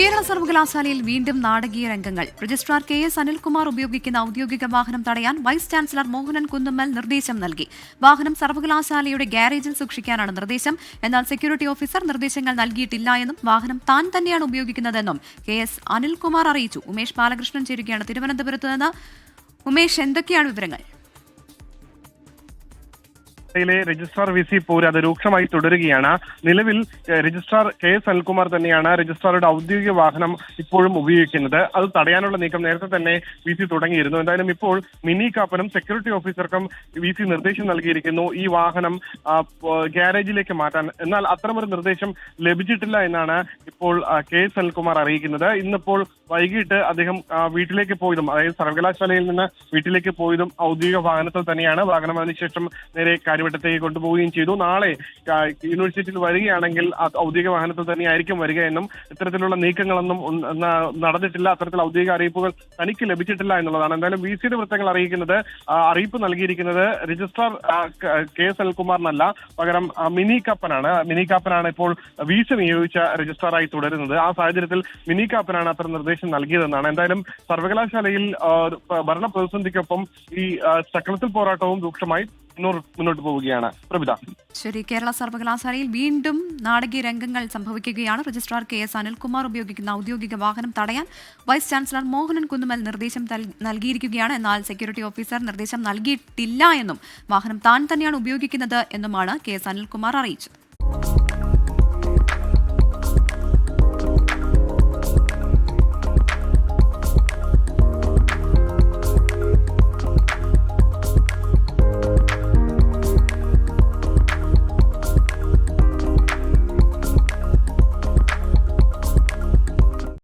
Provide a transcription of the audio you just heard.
കേരള സർവകലാശാലയിൽ വീണ്ടും നാടകീയ രംഗങ്ങൾ. രജിസ്ട്രാർ കെ എസ് അനിൽകുമാർ ഉപയോഗിക്കുന്ന ഔദ്യോഗിക വാഹനം തടയാൻ വൈസ് ചാൻസലർ മോഹനൻ കുന്നുമ്മൽ നിർദ്ദേശം നൽകി. വാഹനം സർവകലാശാലയുടെ ഗാരേജിൽ സൂക്ഷിക്കാനാണ് നിർദ്ദേശം. എന്നാൽ സെക്യൂരിറ്റി ഓഫീസർ നിർദ്ദേശങ്ങൾ നൽകിയിട്ടില്ല എന്നും വാഹനം താൻ തന്നെയാണ് ഉപയോഗിക്കുന്നതെന്നും കെ എസ് അനിൽകുമാർ അറിയിച്ചു. ഉമേഷ് ബാലകൃഷ്ണൻ ചേരുകയാണ് തിരുവനന്തപുരത്ത് നിന്ന്. ഉമേഷ് എന്തൊക്കെയാണ് വിവരങ്ങൾ? യിലെ രജിസ്ട്രാർ വി സി പോര് അത് രൂക്ഷമായി തുടരുകയാണ്. നിലവിൽ രജിസ്ട്രാർ കെ എസ് അൽകുമാർ തന്നെയാണ് രജിസ്ട്രാറുടെ ഔദ്യോഗിക വാഹനം ഇപ്പോഴും ഉപയോഗിക്കുന്നത്. അത് തടയാനുള്ള നീക്കം നേരത്തെ തന്നെ വി സി തുടങ്ങിയിരുന്നു. എന്തായാലും ഇപ്പോൾ മിനി കാപ്പനും സെക്യൂരിറ്റി ഓഫീസർക്കും വി സി നിർദ്ദേശം നൽകിയിരിക്കുന്നു. ഈ വാഹനം ഗ്യാരേജിലേക്ക് മാറ്റാൻ. എന്നാൽ അത്തരമൊരു നിർദ്ദേശം ലഭിച്ചിട്ടില്ല എന്നാണ് ഇപ്പോൾ കെ എസ് അൽകുമാർ അറിയിക്കുന്നത്. ഇന്നിപ്പോൾ വൈകിട്ട് അദ്ദേഹം വീട്ടിലേക്ക് പോയതും അതായത് സർവകലാശാലയിൽ നിന്ന് വീട്ടിലേക്ക് പോയതും ഔദ്യോഗിക വാഹനത്തിൽ തന്നെയാണ്. വാഹനം അതിനുശേഷം നേരെ കാര്യവട്ടത്തേക്ക് കൊണ്ടുപോവുകയും ചെയ്തു. നാളെ യൂണിവേഴ്സിറ്റിയിൽ വരികയാണെങ്കിൽ ഔദ്യോഗിക വാഹനത്തിൽ തന്നെ ആയിരിക്കും വരിക എന്നും ഇത്തരത്തിലുള്ള നീക്കങ്ങളൊന്നും നടന്നിട്ടില്ല. അത്തരത്തിൽ ഔദ്യോഗിക അറിയിപ്പുകൾ തനിക്ക് ലഭിച്ചിട്ടില്ല എന്നുള്ളതാണ്. എന്തായാലും വി സിയുടെ വൃത്തങ്ങൾ അറിയിക്കുന്നത് അറിയിപ്പ് നൽകിയിരിക്കുന്നത് രജിസ്ട്രാർ കെ എസ് അനിൽകുമാറിനല്ല. പകരം മിനി കാപ്പനാണ്. മിനി കാപ്പനാണ് ഇപ്പോൾ വി നിയോഗിച്ച രജിസ്ട്രാറായി തുടരുന്നത്. ആ സാഹചര്യത്തിൽ മിനി കാപ്പനാണ് അത്തരം നിർദ്ദേശം നൽകിയതെന്നാണ്. എന്തായാലും സർവകലാശാലയിൽ ഭരണ പ്രതിസന്ധിക്കൊപ്പം ഈ ചക്രത്തിൽ പോരാട്ടവും രൂക്ഷമായി മുന്നോട്ട് പോവുകയാണ്. പ്രഭിത ശരി കേരള സർവകലാശാലയിൽ വീണ്ടും നാടകീയ രംഗങ്ങൾ സംഭവിക്കുകയാണ്. രജിസ്ട്രാർ കെ എസ് അനിൽകുമാർ ഉപയോഗിക്കുന്ന ഔദ്യോഗിക വാഹനം തടയാൻ വൈസ് ചാൻസലർ മോഹനൻ കുന്നുമൽ നിർദ്ദേശം നൽകിയിരിക്കുകയാണ്. എന്നാൽ സെക്യൂരിറ്റി ഓഫീസർ നിർദ്ദേശം നൽകിയിട്ടില്ല എന്നും വാഹനം താൻ തന്നെയാണ് ഉപയോഗിക്കുന്നത് എന്നുമാണ് കെ എസ് അനിൽകുമാർ അറിയിച്ചത്.